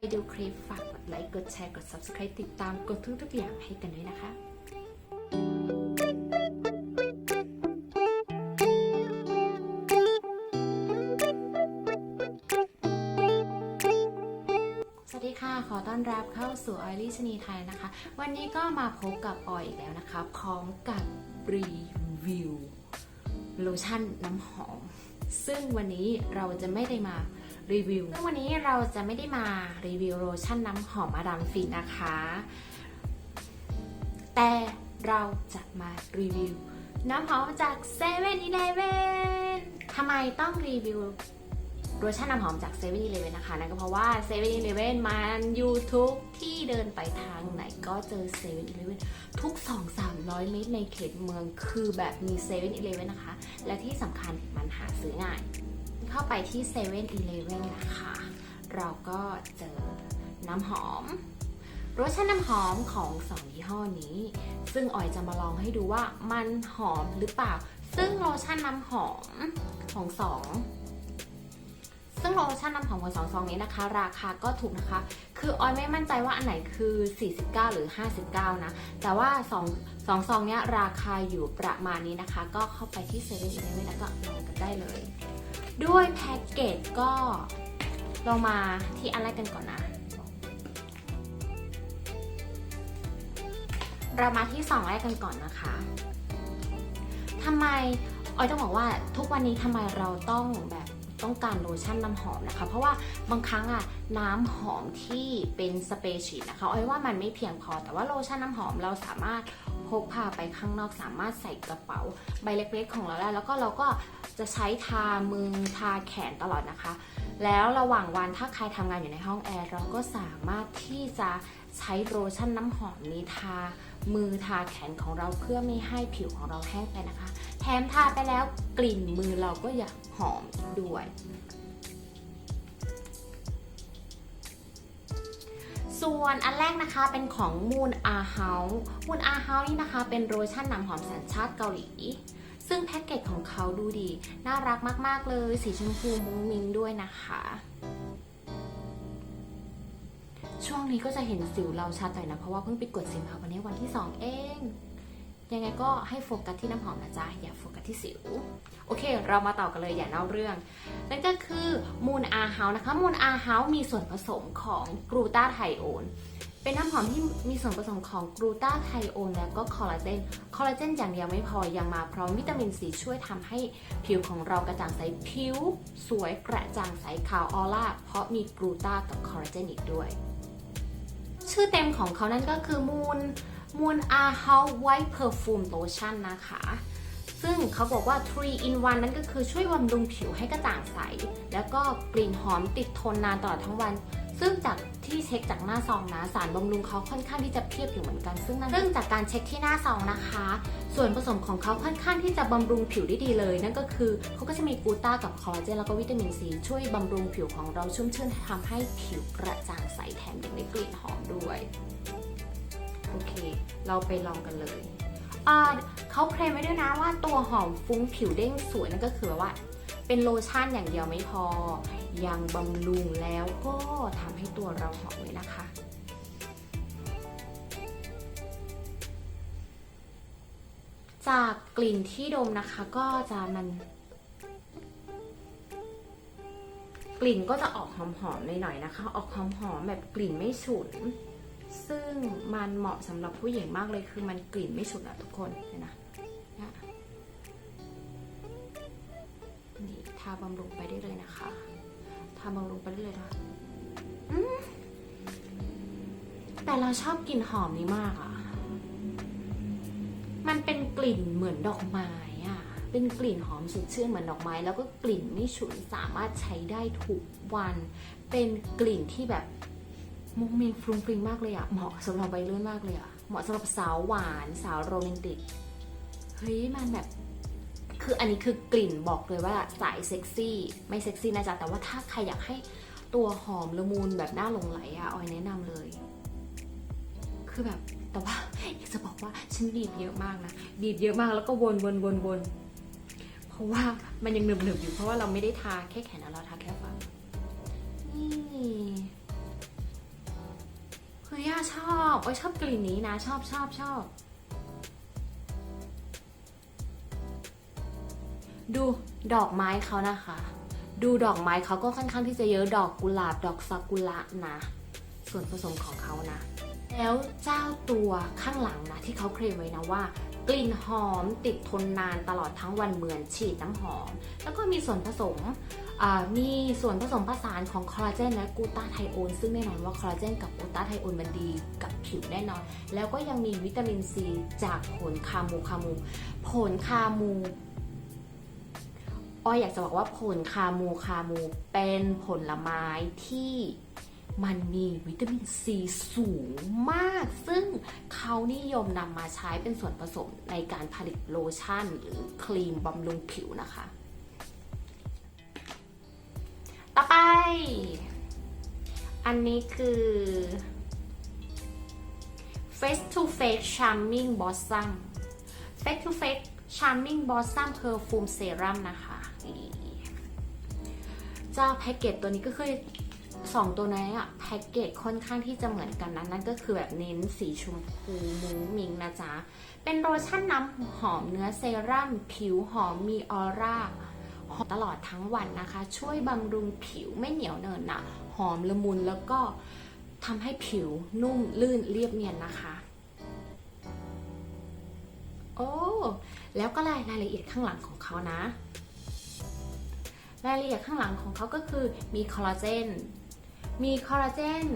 ไปดูคลิปฝากกดไลค์กดแชร์กด subscribe ติดตามกดทุกๆอย่างให้กันด้วยนะคะสวัสดีค่ะขอต้อนรับเข้าสู่ออยลี่ชนีไทยนะคะ วันนี้ก็มาพบกับออยอีกแล้วนะคะพร้อมกับรีวิวโลชั่นน้ำหอม ซึ่งวันนี้เราจะไม่ได้มา รีวิวซึ่งวันนี้เราจะไม่ได้มารีวิวโลชั่นน้ำหอมมาดามฟินนะคะ แต่เราจะมารีวิวน้ำหอมจาก7 e เ e ่ e อทำไมต้องรีวิวโลชั่นน้ำหอมจาก7 e เ e ่ e นะคะ นั่นก็เพราะว่า7 e เ e ่ e มันอยู่ทุกที่เดินไปทางไหนก็เจอ7 e เ e ่ e ทุก 2-300 เมตรในเขตเมืองคือแบบมี7 e เ e ่ e นะคะ และที่สำคัญมันหาซื้อง่าย เข้าไปที่7 e เ e ่ e นะคะ เราก็เจอน้ำหอมโลชั่นน้ำหอมของสองยี่ห้อนี้ ซึ่งออยจะมาลองให้ดูว่ามันหอมหรือเปล่า ซึ่งโลชั่นน้ำหอมของสอง ซึ่งโลชั่นน้ำหอมของสองซองนี้นะคะ ราคาก็ถูกนะคะ คือออยไม่มั่นใจว่าอันไหนคือ 49 หรือ 59 นะ แต่ว่า2องสองซองนี้ราคาอยู่ประมาณนี้นะคะ ก็เข้าไปที่เซเว่นอีเลฟเว่นแล้วก็ลองกันได้เลย ด้วยแพ็กเกจก็เรามาที่อันแรกกันก่อนนะเรามาที่สองแรกกันก่อนนะคะทำไมออยต้องบอกว่าทุกวันนี้ทำไมเราต้องแบบ ต้องการโลชั่นน้ำหอมนะคะ เพราะว่าบางครั้งอะน้ำหอมที่เป็นสเปรย์ฉีดนะคะออยว่ามันไม่เพียงพอ แต่ว่าโลชั่นน้ำหอมเราสามารถพกพาไปข้างนอกสามารถใส่กระเป๋าใบเล็กๆของเราได้แล้วก็เราก็จะใช้ทามือทาแขนตลอดนะคะ แล้วระหว่างวันถ้าใครทำงานอยู่ในห้องแอร์เราก็สามารถที่จะใช้โลชั่นน้ำหอมนี้ทา มือทาแขนของเราเพื่อไม่ให้ผิวของเราแห้งไปนะคะ แถมทาไปแล้วกลิ่นมือเราก็อยากหอมด้วย ส่วนอันแรกนะคะเป็นของ Moon A House Moon A h o u s นี่นะคะ เป็นโลชั่นน้ำหอมสัญชาติเกาหลี ซึ่งแพ็กเกจของเขาดูดี น่ารักมาก ๆ เลย สีชมพูมุ้งมิ้งด้วยนะคะ ช่วงนี้ก็จะเห็นสิวเราชัดหน่อยนะ เพราะว่าเพิ่งไปกดสิวมาวันนี้วันที่ 2 เอง ยังไงก็ให้โฟกัสที่น้ำหอมนะจ๊ะ อย่าโฟกัสที่สิว โอเค เรามาต่อกันเลยอย่าเนอกเรื่อง นั่นก็คือมูนอาเฮานะคะ มูนอาเฮามีส่วนผสมของกลูตาไทโอนเป็นน้ำหอมที่มีส่วนผสมของกลูตาไทโอนและก็คอลลาเจน คอลลาเจนอย่างเดียวไม่พอ ยังมาพร้อมวิตามินซีช่วยทำให้ผิวของเรากระจ่างใส ผิว สวยกระจ่างใสขาวออร่า เพราะมีกลูตากับคอลลาเจนอีกด้วย ชื่อเต็มของเขานั่นก็คือ Moon Moon A House White Perfume Lotion นะคะ ซึ่งเขาบอกว่า 3 in 1 นั่นก็คือช่วยบำรุงผิวให้กระจ่างใส แล้วก็กลิ่นหอมติดทนนานตลอดทั้งวัน ซึ่งจากที่เช็คจากหน้าซองนะสารบำรุงเขาค่อนข้างที่จะเพียบอยู่เหมือนกัน ซึ่งนั่นซึ่งจากการเช็คที่หน้าซองนะคะ ส่วนผสมของเขาค่อนข้างที่จะบำรุงผิวได้ดีเลย นั่นก็คือเขาก็จะมีกูต้ากับคอลลาเจนแล้วก็วิตามินซีช่วยบำรุงผิวของเราชุ่มชื่นทำให้ผิวกระจ่างใสแถมยังได้กลิ่นหอมด้วยโอเค เราไปลองกันเลยเขาเคลมไว้ด้วยนะว่าตัวหอมฟุ้งผิวเด้งสวยนั่นก็คือว่า เป็นโลชั่นอย่างเดียวไม่พอ ยังบำรุงแล้วก็ทำให้ตัวเราหอมเลยนะคะ จากกลิ่นที่ดมนะคะ ก็จะมัน กลิ่นก็จะออกหอมๆหน่อยๆนะคะ ออกหอมๆแบบกลิ่นไม่ฉุน ซึ่งมันเหมาะสำหรับผู้หญิงมากเลยคือมันกลิ่นไม่ฉุนอะทุกคนเห็นะนี่ทาบำรุงไปได้เลยนะคะทาบำรุงไปได้เลยนะอืมแต่เราชอบกลิ่นหอมนี้มากอะ มันเป็นกลิ่นเหมือนดอกไม้อะเป็นกลิ่นหอมสดชื่นเหมือนดอกไม้ แล้วก็กลิ่นไม่ฉุนสามารถใช้ได้ทุกวัน เป็นกลิ่นที่แบบมุ้งมิงฟรุ้งฟริงมากเลยอะเหมาะสำหรับวัยรุ่อนมากเลยอะเหมาะสำหรับสาวหวานสาวโรแมนติกเฮ้ยมันแบบคืออันนี้คือกลิ่นบอกเลยว่าสายเซ็กซี่ไม่เซ็กซี่นะจ๊ะแต่ว่าถ้าใครอยากให้ตัวหอมละมุนแบบน่าหลงไหลอะออยแนะนำเลย คือแบบแต่ว่า อยากจะบอกว่าฉันบีบเยอะมากนะบีบเยอะมากแล้วก็วนวนวนวนเพราะว่ามันยังหนึบหนึบอยู่เพราะว่าเราไม่ได้ทาแค่แขนเราทาแค่ฝั่งนี่ฮ้ยอะชอบโอ้ยชอบกลิ่นนี้นะ ชอบชอบชอบดูดอกไม้เขานะคะ ดูดอกไม้เขาก็ค่อนข้างที่จะเยอะดอกกุหลาบดอกซากุระนะ ส่วนผสมของเขานะ แล้วเจ้าตัวข้างหลังนะที่เขาเคลมไว้นะว่า กลิ่นหอมติดทนนานตลอดทั้งวันเหมือนฉีดน้ำหอม แล้วก็มีส่วนผสมมีส่วนผสมผสานของคอลลาเจนและกูตาไทโอนซึ่งแน่นอนว่าคอลลาเจนกับกูตาไทโอนมันดีกับผิวแน่นอน แล้วก็ยังมีวิตามินซีจากผลคามูคามู ผลคามูอ้อยอยากจะบอกว่าผลคามูคามูเป็นผลไม้ที่ มันมีวิตามินซีสูงมาก ซึ่งเขานิยมนำมาใช้เป็นส่วนผสมในการผลิตโลชั่น หรือครีมบำรุงผิวนะคะ ต่อไป อันนี้คือ Face to Face Charming Blossom Face to Face Charming Blossom Perfume Serum นะคะ เจ้าแพ็กเกจตัวนี้ก็คือ สองตัวนี้อะแพ็กเกจค่อนข้างที่จะเหมือนกันนะนั่นก็คือแบบเน้นสีชมพูมุ้งมิงนะจ๊ะ เป็นโลชั่นน้ำหอมเนื้อเซรั่มผิวหอมมีออร่าหอมตลอดทั้งวันนะคะ ช่วยบำรุงผิวไม่เหนียวเนินหนะหอมละมุนแล้วก็ทำให้ผิวนุ่มลื่นเรียบเนียนนะคะ โอ้แล้วก็รายรายละเอียดข้างหลังของเขานะ รายละเอียดข้างหลังของเขาก็คือมีคอลลาเจน มีคอลลาเจน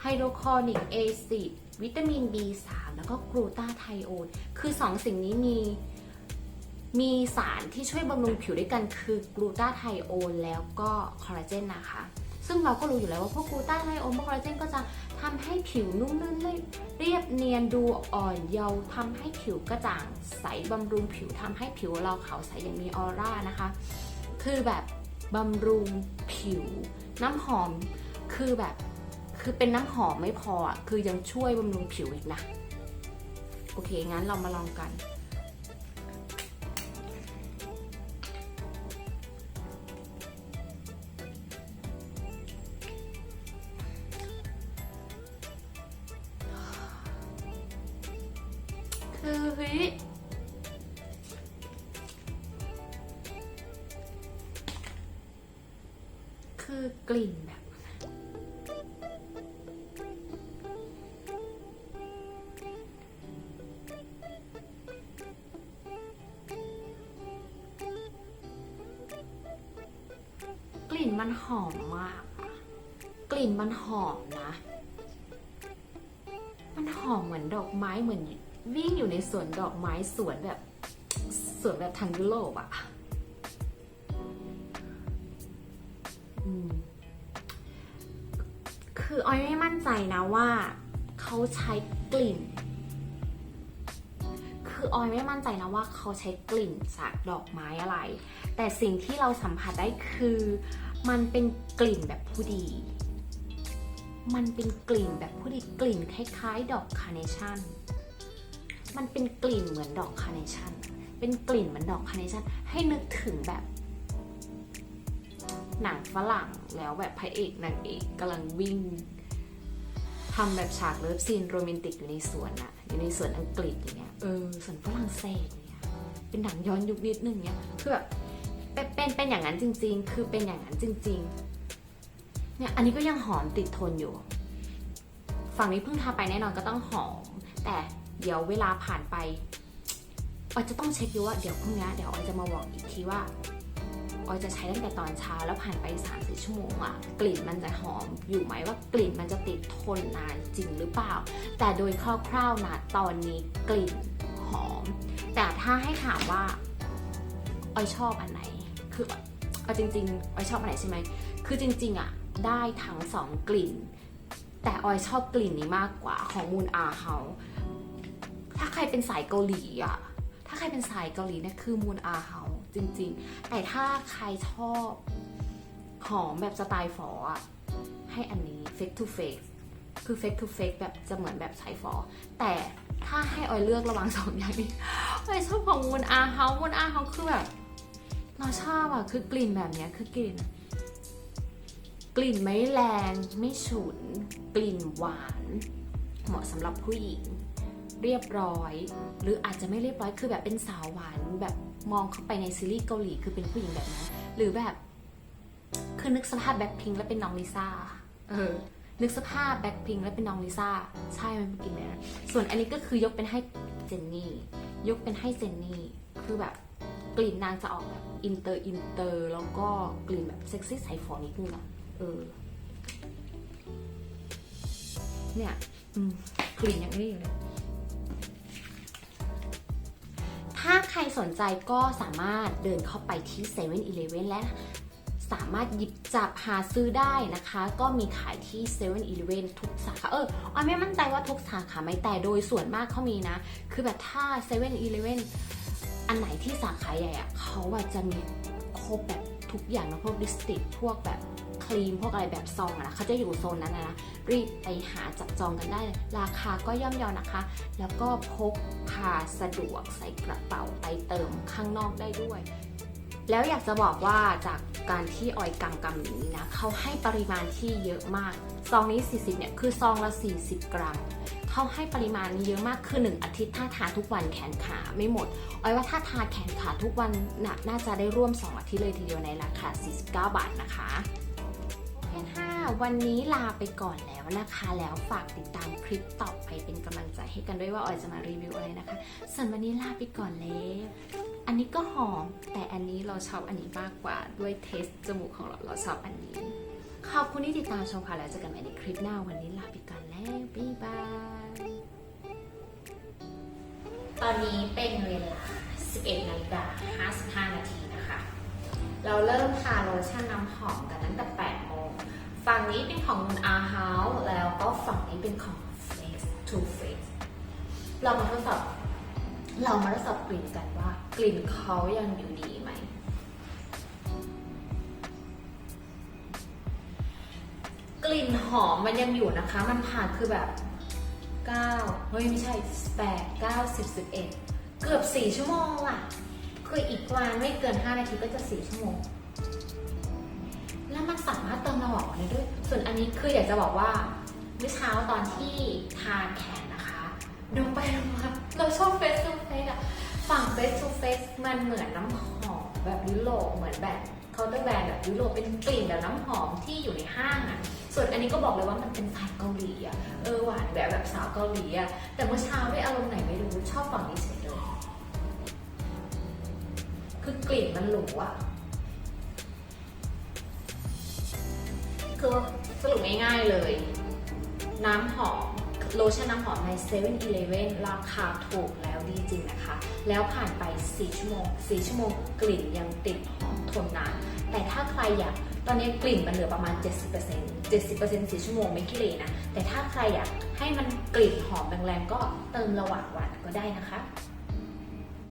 ไฮโดรคลอนิกแอซิดวิตามิน B3 แล้วก็กลูตาไทโอนคือสองสิ่งนี้มีมีสารที่ช่วยบำรุงผิวด้วยกันคือกลูตาไทโอนแล้วก็คอลลาเจนนะคะ ซึ่งเราก็รู้อยู่แล้วว่าพวกกลูตาไทโอนพวกคอลลาเจนก็จะทำให้ผิวนุ่มลื่นเรียบเนียนดูอ่อนเยาว์ทำให้ผิวกระจ่างใสบำรุงผิวทำให้ผิวเราขาวใสอย่างมีออร่านะคะ คือแบบ บำรุงผิว น้ำหอมคือแบบคือเป็นน้ำหอมไม่พออะคือยังช่วยบำรุงผิวอีกนะ โอเค งั้นเรามาลองกัน คือเฮ้ย กลิ่นแบบกลิ่นมันหอมมากอะกลิ่นมันหอมนะ มันหอมเหมือนดอกไม้เหมือน วิ่งอยู่ในสวนดอกไม้สวนแบบสวนแบบทางยุโรปอะอืม คือออยไม่มั่นใจนะว่าเขาใช้กลิ่น คือออยไม่มั่นใจนะว่าเขาใช้กลิ่นจากดอกไม้อะไร แต่สิ่งที่เราสัมผัสได้คือมันเป็นกลิ่นแบบผู้ดี มันเป็นกลิ่นแบบผู้ดีกลิ่นคล้ายๆ ดอกคาร์เนชั่น มันเป็นกลิ่นเหมือนดอกคาร์เนชั่น เป็นกลิ่นเหมือนดอกคาร์เนชั่นให้นึกถึงแบบ หนังฝรั่งแล้วแบบพระเอกนางเอกกำลังวิ่งทำแบบฉากเลิฟซีนโรแมนติกอยู่ในสวนอะอยู่ในสวนอังกฤษอย่างเงี้ยเออสวนฝรั่งเศสเงี้ยเป็นหนังย้อนยุคนิดนึงเงี้ยคือแบบเป็นเป็นอย่างนั้นจริง ๆ คือเป็นอย่างนั้นจริง ๆ เนี่ยอันนี้ก็ยังหอมติดทนอยู่ ฝั่งนี้เพิ่งทาไปแน่นอนก็ต้องหอม แต่เดี๋ยวเวลาผ่านไปออยจะต้องเช็คดูว่าเดี๋ยวพรุ่งนี้เดี๋ยวออยจะมาบอกอีกทีว่า ออยจะใช้ตั้งแต่ตอนเช้าแล้วผ่านไป3าสี่ชั่วโมงอะกลิ่นมันจะหอมอยู่ไหมว่ากลิ่นมันจะติดทนนานจริงหรือเปล่า แต่โดยคร่าวๆนะตอนนี้กลิ่นหอม แต่ถ้าให้ถามว่าออยชอบอันไหน คือเอาจริงๆออยชอบอันไหนใช่ไหมคือจริงๆอะได้ทั้งสองกลิ่น แต่ออยชอบกลิ่นนี้มากกว่าของมูนอาเฮาถ้าใครเป็นสายเกาหลีอะ ถ้าใครเป็นสายเกาหลีเนี่ยคือมูนอาเฮาจริง ๆ แต่ถ้าใครชอบหอมแบบสไตล์ฝออะให้อันนี้ fake to fake คือ fake to fake แบบจะเหมือนแบบสายฝอ แต่ถ้าให้ออยเลือกระหว่างสองอย่างนี้ออยชอบของมูนอาเฮามูนอาเฮาคือแบบเราชอบอะคือกลิ่นแบบเนี้ยคือกลิ่น กลิ่นไม่แรงไม่ฉุน กลิ่นหวาน เหมาะสำหรับผู้หญิง เรียบร้อย หรืออาจจะไม่เรียบร้อยคือแบบเป็นสาวหวานแบบมองเข้าไปในซีรีส์เกาหลีคือเป็นผู้หญิงแบบนั้นหรือแบบคือนึกสภาพแบ็คพิงแล้วเป็นน้องลิซ่าเออนึกสภาพแบ็คพิงแล้วเป็นน้องลิซ่าใช่มันเป็นกินแบบนั้นส่วนอันนี้ก็คือยกเป็นให้เจนนี่ยกเป็นให้เจนนี่คือแบบกลิ่นนางจะออกแบบอินเตอร์อินเตอร์แล้วก็กลิ่นแบบเซ็กซี่ใสฟอนิดนึงอะเออเนี่ยกลิ่นอย่างนี้อยู่เลย รสนใจก็สามารถเดินเข้าไปที่7 e เ e ่ e อและสามารถหยิบจับหาซื้อได้นะคะ ก็มีขายที่7 e เ e ่ e ทุกสาขา เออออยไม่มั่นใจว่าทุกสาขาไหมแต่โดยส่วนมากเขามีนะ คือแบบถ้า7 e เ e ่ e อันไหนที่สาขาใหญ่อะเขาอะจะมีครบแบบทุกอย่างนะพวกดิสติกพวกแบบ รีมพวกอะไรแบบซองอะนะเขาจะอยู่โซนนั้นนะรีบไปหาจับจองกันได้ ราคาก็ย่อมเยานะคะ แล้วก็พกพาสะดวกใส่กระเป๋าไปเติมข้างนอกได้ด้วย แล้วอยากจะบอกว่าจากการที่ออยกำกำอย่างนี้นะเขาให้ปริมาณที่เยอะมากซองนี้ 40เนี่ยคือซองละ 40 กรัมเขาให้ปริมาณนี้เยอะมากคือ 1 อาทิตย์ถ้าทาทุกวันแขนขาไม่หมดออยว่าถ้าทาแขนขาทุกวันน่ะน่าจะได้ร่วม 2 อาทิตย์เลยทีเดียวในราคา 49 บาทนะคะ โอเคค่ะวันนี้ลาไปก่อนแล้วนะคะ แล้วฝากติดตามคลิปต่อไปเป็นกำลังใจให้กันด้วยว่าออยจะมารีวิวอะไรนะคะ ส่วนวันนี้ลาไปก่อนแล้ว อันนี้ก็หอม แต่อันนี้เราชอบอันนี้มากกว่าด้วยเทสจมูกของเราเราชอบอันนี้ ขอบคุณที่ติดตามชมค่ะแล้วเจอกันใหม่ในคลิปหน้าวันนี้ลาไปก่อนแล้วบ๊ายบายตอนนี้เป็นเวลา 11นาฬิกา55นาทีนะคะ เราเริ่มทาโลชั่นน้ำหอมกันตั้งแต่8 ฝั่งนี้เป็นของ Moon Art House แล้วก็ฝั่งนี้เป็นของ Face to Face เรามาทดสอบเรามาทดสอบกลิ่นกันว่ากลิ่นเขายังอยู่ดีไหม กลิ่นหอมมันยังอยู่นะคะ มันผ่านคือแบบ9เฮ้ยไม่ใช่ 8 9 10 11 เกือบ 4 ชั่วโมงอะคืออีกประมาณไม่เกิน 5 นาทีก็จะ 4 ชั่วโมง แล้วมันสามารถเติมระหว่านได้ด้วย ส่วนอันนี้คืออยากจะบอกว่าเมื่อเช้าตอนที่ทานแขนนะคะดมไปดมมาเราชอบเฟส to เฟสอะฝั่งเฟส to เฟสมันเหมือนน้ำหอมแบบยุโรปเหมือนแบบเคาน์เตอร์แบรนด์แบบยุโรปเป็นกลิ่นแบบน้ำหอมที่อยู่ในห้างอะส่วนอันนี้ก็บอกเลยว่ามันเป็นสายเกาหลีอะเออหวานแบบแบบสาวเกาหลีอะแต่เมื่อเช้าด้วยอารมณ์ไหนไม่รู้ชอบฝั่งนี้เฉยเลยคือกลิ่นมันหรูอะ คือสรุปง่ายๆเลย น้ำหอมโลชั่นน้ำหอมใน7 e เ e ่ e อราคาถูกแล้วดีจริงนะคะ แล้วผ่านไป 4 ชั่วโมง 4 ชั่วโมงกลิ่นยังติดหอมทนนาน แต่ถ้าใครอยาก ตอนนี้กลิ่นมันเหลือประมาณ 70% 70% 4ชั่วโมงไม่ขี้เลนะ แต่ถ้าใครอยากให้มันกลิ่นหอมแรงๆก็เติมระหว่างวันก็ได้นะคะ